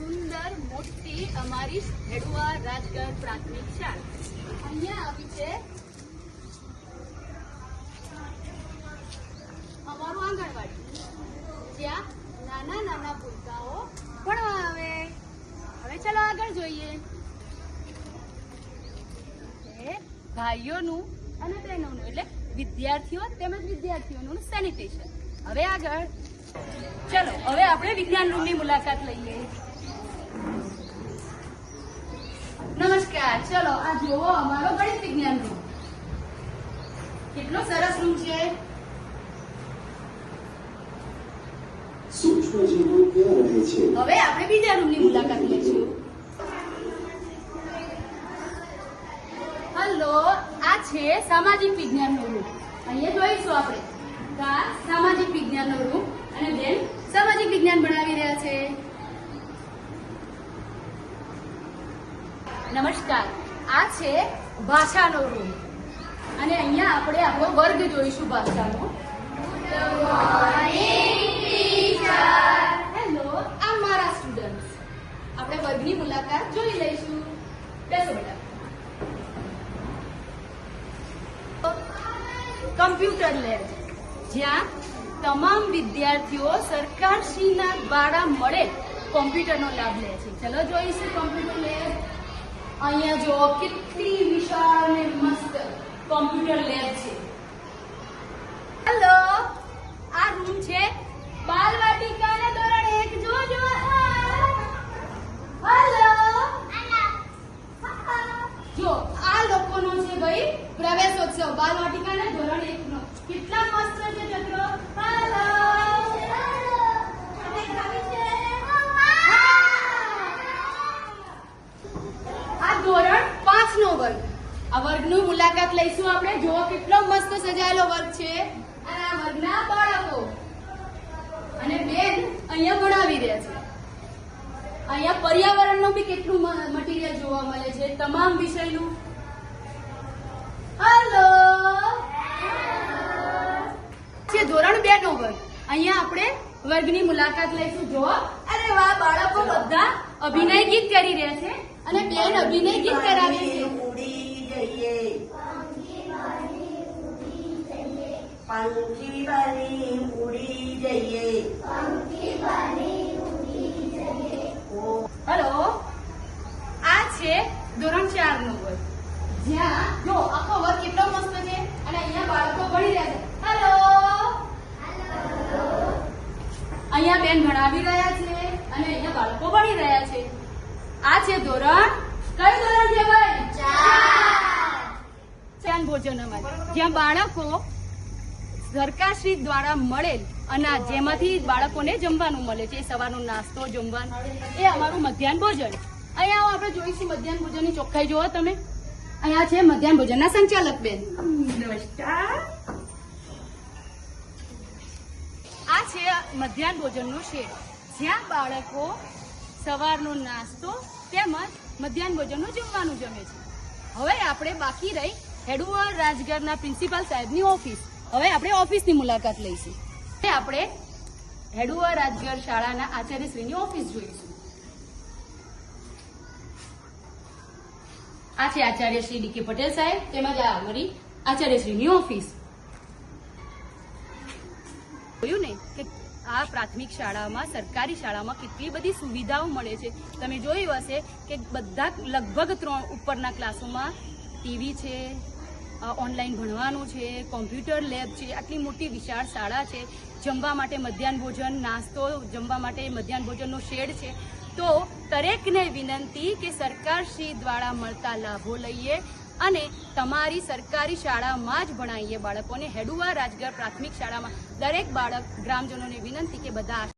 મોટી અમારી હેડુઆ રાજગઢ પ્રાથમિક શાળા. અહીંયા આવી છે. અમારું આંગણવાડી. જ્યાં નાના નાના ભૂલકાઓ ભણવા આવે. હવે ચાલો આગળ જોઈએ. ભાઈઓનું અને બહેનોનું, એટલે વિદ્યાર્થીઓ તેમજ વિદ્યાર્થીઓનું સેનિટેશન હવે આગળ. ચલો હવે આપણે વિજ્ઞાન રૂમની મુલાકાત લઈએ. નમસ્કાર ચલો આ જુઓ અમારો ગણિત વિજ્ઞાન રૂમ. કેટલો સરસ રૂમ છે. સૂક્ષ્મજીવો ક્યાં રહે છે? હવે આપણે બીજા રૂમની મુલાકાત લઈશું. હલો આ છે સામાજિક વિજ્ઞાનનો રૂમ. અહીંયા જોઈશું આપણે. સામાજિક વિજ્ઞાનનો રૂમ? વિજ્ઞાન ભણાવી રહ્યા છે? નમસ્કાર. આ છે ભાષાનો રૂમ અને અહીંયા આપણે આપણો વર્ગ જોઈશું ભાષાનો. હેલો આ મારા સ્ટુડન્ટ આપણે વર્ગની મુલાકાત જોઈ લઈશું. બેસો બેટા. કમ્પ્યુટર લેબ જ્યાં તમામ વિદ્યાર્થીઓ સરકારશ્રીના દ્વારા મળે કોમ્પ્યુટરનો લાભ લે છે. ચલો જોઈશું કોમ્પ્યુટર લેબ અહીંયા જો કેટલી વિશાળ અને મસ્ત કોમ્પ્યુટર લેબ છે. હેલો, આ રૂમ છે બાલવાટિકાના ધોરણ એક. જોજો હેલો. જો આ લોકોનો છે ભાઈ પ્રવેશોત્સવ બાલવાટિકાના ધોરણ એક નો કેટલા મસ્ત છે ચક્રો હેલો આ ધોરણ પાંચ નો વર્ગ આ વર્ગનું લઈશું આપણે. જુઓ કેટલો મસ્ત સજાયેલો વર્ગ છે. અને આ વર્ગના બાળકો અને બેન અહીંયા ભણાવી રહ્યા છે. અહીંયા પર્યાવરણનું બી કેટલું મટીરિયલ જોવા મળે છે. તમામ વિષયનું. હલો છે ધોરણ બે નો વર્ગ. અહીંયા આપણે વર્ગની મુલાકાત લઈશું. જુઓ. અરે વાહ બાળકો બધા અભિનય ગીત કરી રહ્યા છે અને બેન અભિનય ગીત કરાવી છે. ઉડી જઈએ પંખી બની ઉડી જઈએ હેલો હલો આ છે ધોરણ ચાર નો વર્ગ જ્યાં જો આખો વર્ગ કેટલો મસ્ત છે અને અહીંયા બાળકો ભણી રહ્યા છે હેલો અહીંયા બેન ભણાવી રહ્યા છે અને અહીંયા બાળકો ભણી રહ્યા છે આ છે ધોરણ કયું ધોરણ છે ભાઈ ચાર ભોજન અમારે જ્યાં બાળકો સરકારશ્રી દ્વારા મળેલ અનાજ જેમાંથી બાળકોને જમવાનું મળે છે સવારનો નાસ્તો જમવાનું એ અમારું મધ્યાહન ભોજન. અહીંયા આપણે જોઈશું મધ્યાહન ભોજનની ચોખ્ખાઈ. જોવો તમે. અહીંયા છે મધ્યાહન ભોજનના સંચાલક બેન. નમસ્કાર. આ છે મધ્યાહન ભોજનનું શેડ. જ્યાં બાળકો સવારનો નાસ્તો તેમજ મધ્યાહન ભોજનનું જમવાનું જમે છે. હવે આપણે બાકી રહી હેડુઆ રાજગઢના પ્રિન્સિપાલ સાહેબની ઓફિસ. હવે આપણે ઓફિસની મુલાકાત લઈશું. આપણે હેડુઆ રાજગર શાળાના આચાર્યશ્રીની ઓફિસ જોઈશું. આ છે આચાર્ય શ્રી ડી કે પટેલ સાહેબ, તેમજ આ અમારી આચાર્યશ્રીની ઓફિસ. જોયું ને કે આ પ્રાથમિક શાળામાં, સરકારી શાળામાં કેટલી બધી સુવિધાઓ મળે છે. તમે જોયું હશે કે બધા લગભગ ત્રણ ઉપરના ક્લાસોમાં ટીવી છે ઓનલાઈન ભણવાનું છે કોમ્પ્યુટર લેબ છે, આટલી મોટી વિશાળ શાળા છે, જમવા માટે મધ્યાહન ભોજન, નાસ્તો, જમવા માટે મધ્યાહન ભોજનનો શેડ છે. તો દરેકને વિનંતી કે સરકારશ્રી દ્વારા મળતા લાભો લઈએ અને તમારી સરકારી શાળામાં જ ભણાવીએ બાળકોને. હેડુઆ રાજગઢ પ્રાથમિક શાળામાં દરેક બાળક ગ્રામજનોને વિનંતી કે બધા